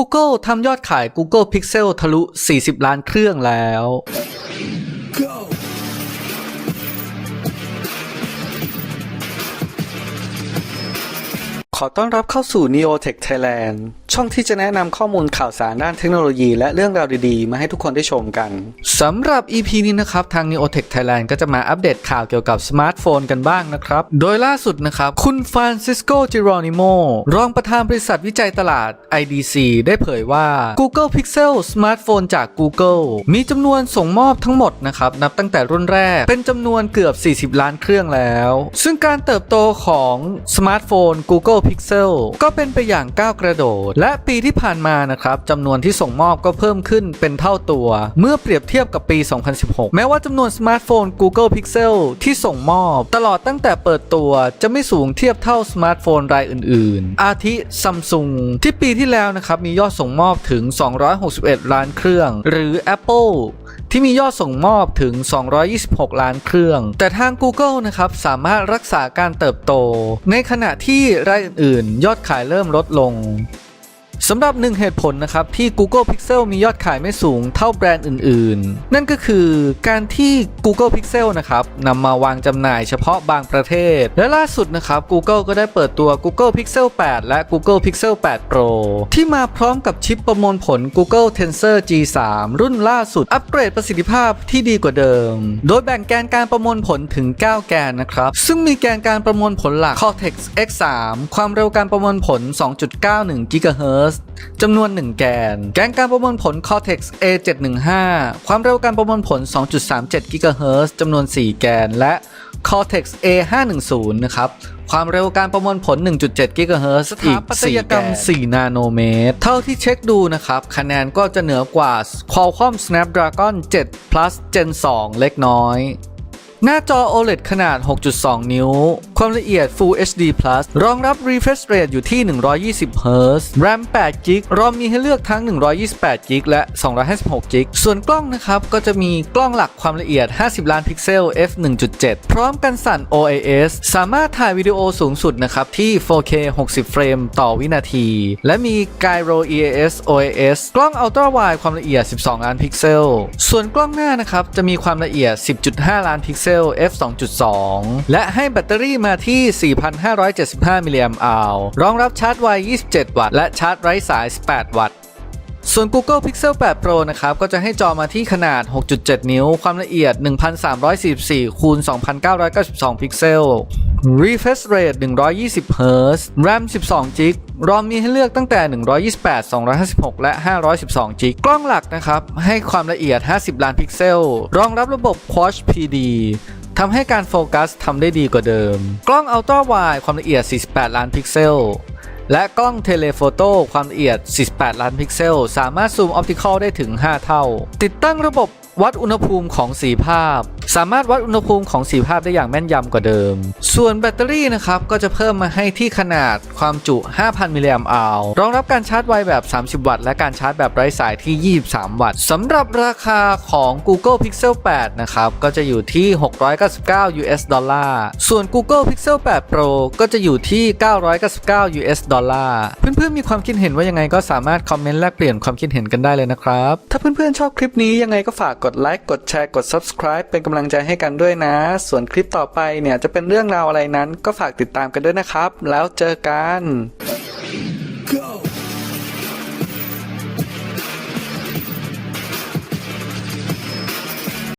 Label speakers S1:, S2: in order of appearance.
S1: Google ทำยอดขาย Google Pixel ทะลุ 40 ล้านเครื่องแล้วขอต้อนรับเข้าสู่ Neotech Thailand ช่องที่จะแนะนำข้อมูลข่าวสารด้านเทคโนโลยี และเรื่องราวดีๆ มาให้ทุกคนได้ชมกันสำหรับ EP นี้นะครับ ทาง Neotech Thailand ก็จะมาอัปเดตข่าวเกี่ยวกับสมาร์ทโฟนกันบ้างนะครับ โดยล่าสุดนะครับ คุณฟรานซิสโกจิโรนิโมรองประธานบริษัทวิจัยตลาด IDC ได้เผยว่า Google Pixel สมาร์ทโฟนจาก Google มีจำนวนส่งมอบทั้งหมดนะครับ นับตั้งแต่รุ่นแรกเป็นจำนวนเกือบ 40 ล้านเครื่องแล้ว ซึ่งการเติบโตของสมาร์ทโฟน Google Pixel ก็เป็นไปอย่างก้าวกระโดดและปีที่ผ่านมานะครับจำนวนที่ส่งมอบก็เพิ่มขึ้นเป็นเท่าตัว เมื่อเปรียบเทียบกับปี 2016 แม้ว่าจำนวนสมาร์ทโฟน Google Pixel ที่ส่งมอบ ตลอดตั้งแต่เปิดตัวจะไม่สูงเทียบเท่าสมาร์ทโฟนรายอื่น ๆ อาทิซัมซุงที่ปีที่แล้วนะครับมียอดส่งมอบถึง 261 ล้านเครื่อง หรือ Apple ที่มียอดส่งมอบถึง 226 ล้านเครื่อง แต่ทาง Google นะครับสามารถรักษาการเติบโต ในขณะที่รายอื่น ๆ ยอดขายเริ่มลดลง สำหรับหนึ่งเหตุผลนะครับ ที่ Google Pixel มียอดขายไม่สูงเท่าแบรนด์อื่น ๆ นั่นก็คือการที่ Google Pixel นะครับนำมาวางจำหน่ายเฉพาะบางประเทศ และล่าสุดนะครับ Google ก็ได้เปิดตัว Google Pixel 8 และ Google Pixel 8 Pro ที่มาพร้อมกับชิปประมวลผล Google Tensor G3 รุ่นล่าสุด อัปเกรดประสิทธิภาพที่ดีกว่าเดิม โดยแบ่งแกนการประมวลผลถึง 9 แกนนะครับ ซึ่งมีแกนการประมวลผลหลัก Cortex X3 ความเร็วการประมวลผล 2.91 GHz จำนวน 1 แกน แกนการประมวลผล Cortex A715 ความเร็วการประมวลผล 2.37 GHz จำนวน 4 แกน และ Cortex A510 นะครับความเร็วการประมวลผล 1.7 GHz สถาปัตยกรรม 4 นาโนเมตร เท่าที่เช็คดูนะครับ คะแนนก็จะเหนือกว่า Qualcomm Snapdragon 7 Plus Gen 2 เล็กน้อย หน้าจอ OLED ขนาด 6.2 นิ้ว ความละเอียด Full HD Plus รองรับ refresh rate อยู่ที่ 120 Hz RAM 8 g b รอมมีให้เลือกทั้ง 128 g b และ 256 g b ส่วนกล้องนะครับ ก็จะมีกล้องหลักความละเอียด 50 ล้านพิกเซล f 1.7 พร้อมกันสั่น OIS สามารถถ่ายวิดีโอสูงสุดนะครับที่ 4K 60 เฟรมต่อวินาที และมี Gyro EAS OIS กล้อง Ultra Wide ความละเอียด 12 ล้านพิกเซล ส่วนกล้องหน้านะครับจะมีความละเอียด 10.5 ล้านพิกเซล f 2.2 และให้แบตเตอรี่มาที่ 4,575 มิลลิแอมป์อาวรองรับชาร์จไว 27 วัตต์ และชาร์จไร้สาย 18 วัตต์ ส่วน Google Pixel 8 Pro นะครับ ก็จะให้จอมาที่ขนาด 6.7 นิ้ว ความละเอียด 1344คูณ2992 พิกเซล Refresh Rate 120 Hz RAM 12 g b รอมมีให้เลือกตั้งแต่ 128 256 และ 512 g b กล้องหลักนะครับ ให้ความละเอียด 50 ล้านพิกเซล รองรับระบบ Quad PD ทำให้การโฟกัสทำได้ดีกว่าเดิม กล้อง Ultra Wide ความละเอียด 48 ล้านพิกเซล และกล้องเทเลโฟโต้ความละเอียด 48 ล้านพิกเซล สามารถซูมออปติคอลได้ถึง 5 เท่า ติดตั้งระบบ วัดอุณหภูมิของสีภาพ สามารถวัดอุณหภูมิของสีภาพได้อย่างแม่นยำกว่าเดิม ส่วนแบตเตอรี่นะครับก็จะเพิ่มมาให้ที่ขนาดความจุ 5,000 มิลลิแอมป์อาวรองรับการชาร์จไวแบบ 30 วัตต์และการชาร์จแบบไร้สายที่ 23 วัตต์สำหรับราคาของ Google Pixel 8 นะครับก็จะอยู่ที่ 699 US ดอลลาร์ส่วน Google Pixel 8 Pro ก็จะอยู่ที่ 999 US ดอลลาร์เพื่อนๆมีความคิดเห็นว่ายังไงก็สามารถคอมเมนต์แลกเปลี่ยนความคิดเห็นกันได้เลยนะครับถ้าเพื่อนๆชอบคลิปนี้ยังไงก็ฝากกดไลค์กดแชร์กด subscribe เป็นกำลังใจให้กันด้วยนะ ส่วนคลิปต่อไปเนี่ยจะเป็นเรื่องราวอะไรนั้นก็ฝากติดตามกันด้วยนะครับ แล้วเจอกัน